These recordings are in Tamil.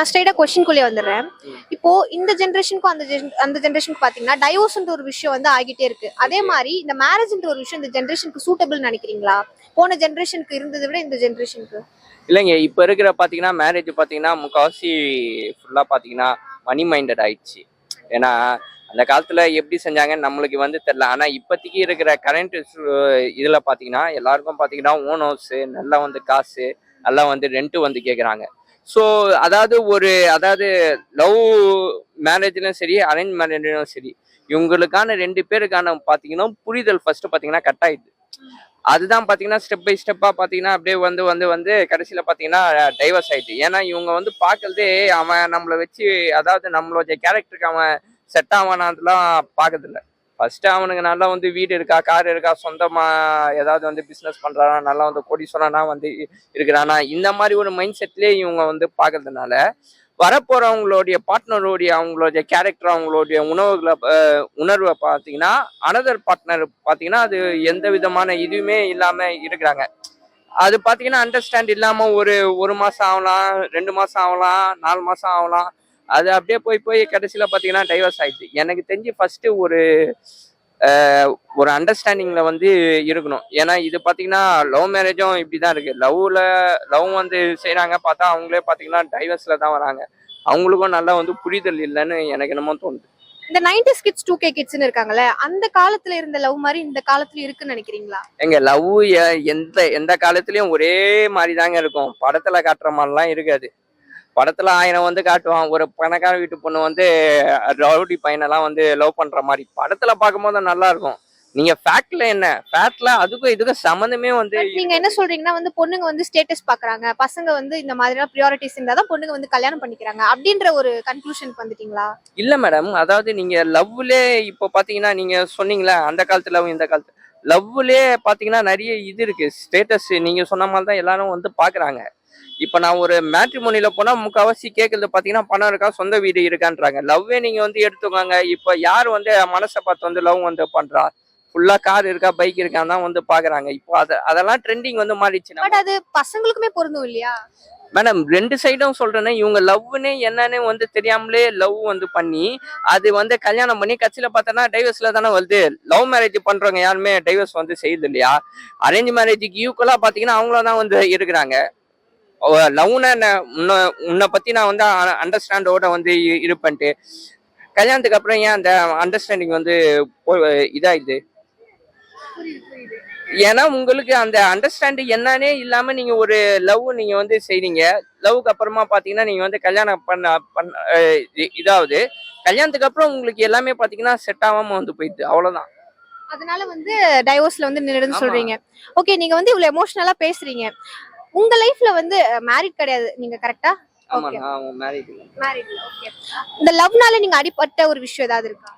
நான் ஸ்ட்ரைட்டா கொஸ்டின்குள்ளே வந்துடுறேன். இப்போ இந்த ஜென்ரேஷனுக்கும் அந்த அந்த ஜென்ரேஷனுக்கு பாத்தீங்கன்னா டைவோர்ஸ்ன்ற ஒரு விஷயம் வந்து ஆகிட்டே இருக்கு. அதே மாதிரி இந்த மேரேஜ்ன்ற ஒரு விஷயம் இந்த ஜென்ரேஷனுக்கு சூட்டபிள் நினைக்கிறீங்களா? போன ஜென்ரேஷனுக்கு இருந்ததை விட இந்த ஜென்ரேஷனுக்கு இல்லைங்க இப்போ இருக்கிற பார்த்தீங்கன்னா மேரேஜ் பார்த்தீங்கன்னா முக்கால்வாசி ஃபுல்லாக பார்த்தீங்கன்னா மணி மைண்டட் ஆயிடுச்சு. ஏன்னா அந்த காலத்தில் எப்படி செஞ்சாங்கன்னு நம்மளுக்கு வந்து தெரில ஆனால் இப்போதைக்கு இருக்கிற கரண்ட் இதில் பார்த்தீங்கன்னா எல்லாருக்கும் பார்த்தீங்கன்னா ஓன் ஹவுஸு நல்லா வந்து காசு நல்லா வந்து ரெண்ட்டு வந்து கேட்குறாங்க ஸோ அதாவது ஒரு அதாவது லவ் மேரேஜ்லையும் சரி அரேஞ்ச் மேரேஜ்லையும் சரி இவங்களுக்கான ரெண்டு பேருக்கான பார்த்தீங்கன்னா புரிதல் ஃபர்ஸ்ட் பார்த்தீங்கன்னா கட் ஆயிடுது. அதுதான் பார்த்தீங்கன்னா ஸ்டெப் பை ஸ்டெப்பாக பார்த்தீங்கன்னா அப்படியே வந்து வந்து வந்து கடைசியில் பார்த்தீங்கன்னா டைவர்ஸ் ஆயிடுது. ஏன்னா இவங்க வந்து பார்க்கறதே அவன் நம்மளை வச்சு அதாவது நம்மளோட கேரக்டருக்கு அவன் செட் ஆவானான்லாம் பார்க்கறதில்ல ஃபர்ஸ்ட் அவனுக்கு நல்லா வந்து வீடு இருக்கா கார் இருக்கா சொந்தமா ஏதாவது வந்து பிஸ்னஸ் பண்றானா நல்லா வந்து கோடீஸ்வரனா வந்து இருக்கிறானா இந்த மாதிரி ஒரு மைண்ட் செட்லயே இவங்க வந்து பார்க்கறதுனால வரப்போறவங்களுடைய பார்ட்னருடைய அவங்களுடைய கேரக்டர் அவங்களுடைய உணவுகளை உணர்வை பார்த்தீங்கன்னா அனதர் பார்ட்னர் பார்த்தீங்கன்னா அது எந்த விதமான இதுவுமே இல்லாம இருக்கிறாங்க. அது பார்த்தீங்கன்னா அண்டர்ஸ்டாண்ட் இல்லாம ஒரு ஒரு மாசம் ஆகலாம் ரெண்டு மாசம் ஆகலாம் நாலு மாசம் ஆகலாம் அது அப்படியே போய் போய் கடைசியில பார்த்தீங்கன்னா டைவர்ஸ் ஆயிடுச்சு. எனக்கு தெரிஞ்சு ஃபர்ஸ்ட் ஒரு ஒரு அண்டர்ஸ்டாண்டிங்ல வந்து இருக்கணும். ஏன்னா இது பார்த்தீங்கன்னா லவ் மேரேஜும் இப்படி தான் இருக்கு. லவ்ல லவ் வந்து செய்றாங்க பார்த்தா அவங்களே பார்த்தீங்கன்னா டைவர்ஸ்ல தான் வராங்க. அவங்களுக்கும் நல்லா வந்து புரிதல் இல்லைன்னு எனக்கு என்னமோ தோணுது. இந்த நைன்டி கிட்ஸ் டூ கே கிட்ஸ்னு இருக்காங்கல்ல அந்த காலத்துல இருந்த லவ் மாதிரி இந்த காலத்துல இருக்குன்னு நினைக்கிறீங்களா? எங்க லவ் எந்த எந்த காலத்துலயும் ஒரே மாதிரி தாங்க இருக்கும். படத்துல காட்டுற மாதிரிலாம் இருக்காது. படத்துல ஆயிரம் வந்து காட்டுவான். ஒரு பணக்கார வீட்டு பொண்ணு வந்து ரவுடி பையனெல்லாம் வந்து லவ் பண்ற மாதிரி. படத்துல பார்க்கும்போது நல்லா இருக்கும் நீங்க ஃபேக்ட்ல என்ன? ஃபேக்ட்ல அதுக்கும் இதுக்கும் சம்மந்தமே வந்து நீங்க என்ன சொல்றீங்கன்னா வந்து பொண்ணுங்க வந்து ஸ்டேட்டஸ் பாக்குறாங்க பசங்க வந்து இந்த மாதிரி ப்ரியாரிட்டிஸ் இருந்தா தான் பொண்ணுங்க வந்து கல்யாணம் பண்ணிக்கிறாங்க. அப்படின்ற ஒரு கன்க்ளூஷனுக்கு வந்துட்டீங்களா? இல்ல மேடம் அதாவது நீங்க லவ்லே இப்போ பாத்தீங்கன்னா நீங்க சொன்னீங்களா அந்த காலத்து லவ் இந்த காலத்து. லவ்லே பாத்தீங்கன்னா நிறைய இது இருக்கு. ஸ்டேட்டஸ் நீங்க சொன்ன மாதிரி தான் எல்லாரும் வந்து பாக்குறாங்க இப்போ நான் ஒரு மேட்ரிமோனில போனா முக்கால்வாசி கேட்கறது பாத்தீங்கன்னா பணம் இருக்கா சொந்த வீடு இருக்கான்றாங்க. லவ்வே நீங்க வந்து எடுத்துக்கோங்க. இப்போ யார் வந்து மனசை பார்த்து வந்து லவ் வந்து பண்றா? ஃபுல்லா கார் இருக்கா பைக் இருக்கான்னு தான் வந்து பாக்குறாங்க. இப்போ அத அதெல்லாம் ட்ரெண்டிங் வந்து மாறிடுச்சு பட் அது பசங்களுக்குமே பொருந்தும் இல்லையா? மேடம் ரெண்டு சைடும் சொல்றேன்னா இவங்க லவ்னே என்னன்னு வந்து தெரியாமலே லவ் வந்து பண்ணி அது வந்து கல்யாணம் பண்ணி கட்சியில பார்த்தோன்னா டைவர்ஸ்ல தானே வருது. லவ் மேரேஜ் பண்றவங்க யாருமே டைவர்ஸ் வந்து செய்யுது இல்லையா? அரேஞ்ச் மேரேஜுக்கு ஈக்குவலா பாத்தீங்கன்னா அவங்களும் தான் வந்து இருக்கிறாங்க லவ்னா உன்னை உன்னை பத்தி நான் வந்து அண்டர்ஸ்டாண்டோட வந்து இருப்பேன்ட்டு கல்யாணத்துக்கு அப்புறம் ஏன் அந்த அண்டர்ஸ்டாண்டிங் வந்து இதாயிடுது? ஏன்னா உங்களுக்கு அந்த அண்டர்ஸ்டாண்டிங் என்னன்னே இல்லாம நீங்க ஒரு லவ் நீங்க வந்து செய்றீங்க. லவ்க்கு அப்புறமா பாத்தீங்கன்னா நீங்க வந்து கல்யாணம் பண்ண பண்ண இதாவது கல்யாணத்துக்கு அப்புறம் உங்களுக்கு எல்லாமே பாத்தீங்கன்னா செட் ஆகாம வந்து போயிடுது. அவ்வளவுதான். அதனால வந்து டைவோர்ஸ்ல வந்து நின்னுடுன்னு ஆமா. சொல்றீங்க. ஓகே நீங்க வந்து இவ்வளவு எமோஷனலா பேசுறீங்க. உங்க லைஃப்ல வந்து மேரிட் கிடையாது. நீங்க கரெக்டா இந்த லவ்னால நீங்க அடிப்பட்ட ஒரு விஷயம் ஏதாவது இருக்கா?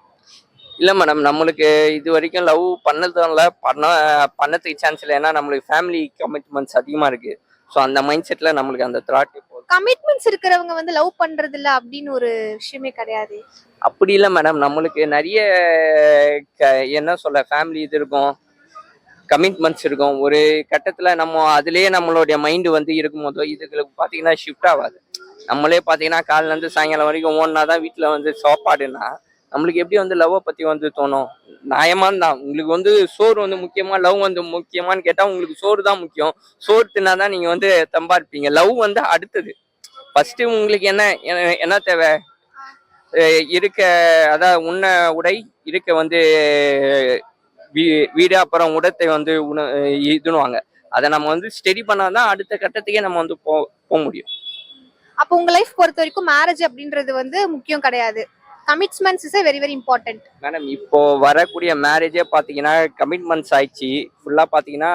இல்ல மேடம் நம்மளுக்கு இது வரைக்கும் லவ் பண்ணதும் இல்ல. பண்ண பண்ணதுக்கு சான்ஸ் இல்லை. ஏன்னா நம்மளுக்கு ஃபேமிலி கமிட்மெண்ட்ஸ் அதிகமா இருக்கு. ஸோ அந்த மைண்ட் செட்ல நம்மளுக்கு அந்த த்ராட் கமிட்மெண்ட்ஸ் இருக்கிறவங்க வந்து லவ் பண்றது இல்ல அப்படின்னு ஒரு விஷயமே கிடையாது. அப்படி இல்லை மேடம் நம்மளுக்கு நிறைய என்ன சொல்ல ஃபேமிலி இது இருக்கும். கமிட்மெண்ட்ஸ் இருக்கும். ஒரு கட்டத்தில் நம்ம அதுலேயே நம்மளுடைய மைண்டு வந்து இருக்கும்போதோ இதுகளுக்கு பார்த்தீங்கன்னா ஷிஃப்ட் ஆகாது. நம்மளே பார்த்தீங்கன்னா காலிலேருந்து சாயங்காலம் வரைக்கும் ஓடினா தான் வீட்டில் வந்து சாப்பாடுனா நம்மளுக்கு எப்படி வந்து லவ்வை பற்றி வந்து தோணும்? நியாயமான தான். உங்களுக்கு வந்து சோறு வந்து முக்கியமாக லவ் வந்து முக்கியமான்னு கேட்டால் உங்களுக்கு சோறு தான் முக்கியம். சோறு தின்னா தான் நீங்கள் வந்து தம்பாடுப்பீங்க லவ் வந்து அடுத்தது. ஃபஸ்ட்டு உங்களுக்கு என்ன என்ன- தேவை? இருக்க அதாவது உண்ண உடை இருக்க வந்து வீ- வீடு அப்புறம் உடத்தை வந்து உண இதுனுவாங்க அதை நம்ம வந்து ஸ்டடி பண்ணாதான் அடுத்த கட்டத்துக்கே நம்ம வந்து போ போக முடியும். அப்போ உங்க லைஃப் பொறுத்த வரைக்கும் மேரேஜ் அப்படின்றது வந்து முக்கியம் கிடையாது. Commitments is very very important madam இப்போ வரக்கூடிய மேரேஜே பார்த்தீங்கன்னா கமிட்மெண்ட்ஸ் ஆயிடுச்சு. ஃபுல்லாக பார்த்தீங்கன்னா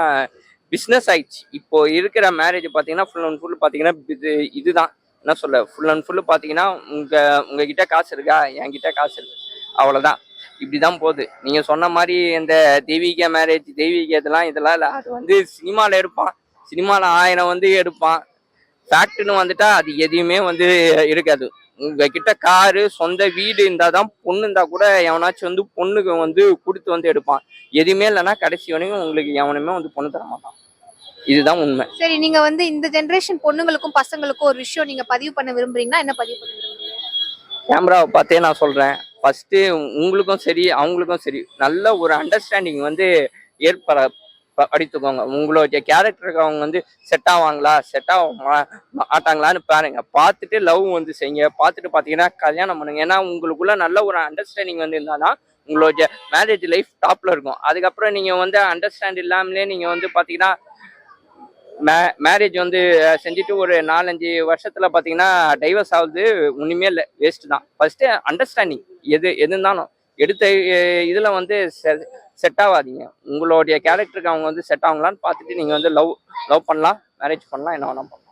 பிஸ்னஸ் ஆயிடுச்சு. இப்போ இருக்கிற மேரேஜ் பார்த்தீங்கன்னா ஃபுல் அண்ட் ஃபுல் பார்த்தீங்கன்னா இது இதுதான். என்ன சொல்ல ஃபுல் அண்ட் ஃபுல் பார்த்தீங்கன்னா உங்க உங்ககிட்ட காசு இருக்கா? என்கிட்ட காசு இருக்கு அவ்வளோதான் இப்படிதான் போகுது. நீங்க சொன்ன மாதிரி இந்த தெய்வீக மேரேஜ் தெய்வீக இதெல்லாம் இதெல்லாம் இல்லை. அது வந்து சினிமாவில் எடுப்பான். சினிமாவில் ஆயிரம் வந்து எடுப்பான். ஃபேக்ட்னு வந்துட்டா அது எதையுமே வந்து இருக்காது. உங்ககிட்ட காரு சொந்த வீடு இருந்தால் தான் பொண்ணு இருந்தா கூட எவனாச்சும் வந்து பொண்ணுக்கு வந்து கொடுத்து வந்து எடுப்பான். எதுவுமே இல்லைன்னா கடைசி வரைக்கும் உங்களுக்கு எவனுமே வந்து பொண்ணு தர மாட்டான். இதுதான் உண்மை. சரி நீங்க வந்து இந்த ஜெனரேஷன் பொண்ணுங்களுக்கும் பசங்களுக்கும் ஒரு விஷயம் நீங்க பதிவு பண்ண விரும்புறீங்கன்னா என்ன பதிவு பண்ண விரும்புறீங்க? கேமராவை பார்த்தே நான் சொல்கிறேன் ஃபஸ்ட்டு உங்களுக்கும் சரி அவங்களுக்கும் சரி நல்ல ஒரு அண்டர்ஸ்டாண்டிங் வந்து ஏற்பட படித்துக்கோங்க. உங்களுடைய கேரக்டருக்கு அவங்க வந்து செட் ஆவாங்களா? செட் ஆக மா- மாட்டாங்களான்னு பாருங்க. பார்த்துட்டு லவ் வந்து செய்யுங்க. பார்த்துட்டு பார்த்தீங்கன்னா கல்யாணம் பண்ணுங்க. ஏன்னா உங்களுக்குள்ள நல்ல ஒரு அண்டர்ஸ்டாண்டிங் வந்து இருந்தால் உங்களுடைய மேரேஜ் லைஃப் டாப்ல இருக்கும். அதுக்கப்புறம் நீங்கள் வந்து அண்டர்ஸ்டாண்ட் இல்லாமலே நீங்கள் வந்து பார்த்தீங்கன்னா மே மேரேஜ் வந்து செஞ்சுட்டு ஒரு நாலஞ்சு வருஷத்தில் பார்த்தீங்கன்னா டைவர்ஸ் ஆகுது. ஒன்றுமே இல்லை. வேஸ்ட்டு தான். ஃபஸ்ட்டு அண்டர்ஸ்டாண்டிங் எது எது இருந்தாலும் எடுத்த இதில் வந்து செட் ஆகாதீங்க. உங்களுடைய கேரக்டருக்கு அவங்க வந்து செட் ஆகுங்களான்னு பார்த்துட்டு நீங்கள் வந்து லவ் லவ் பண்ணலாம். மேரேஜ் பண்ணலாம். என்ன வேணாம் பண்ணலாம்.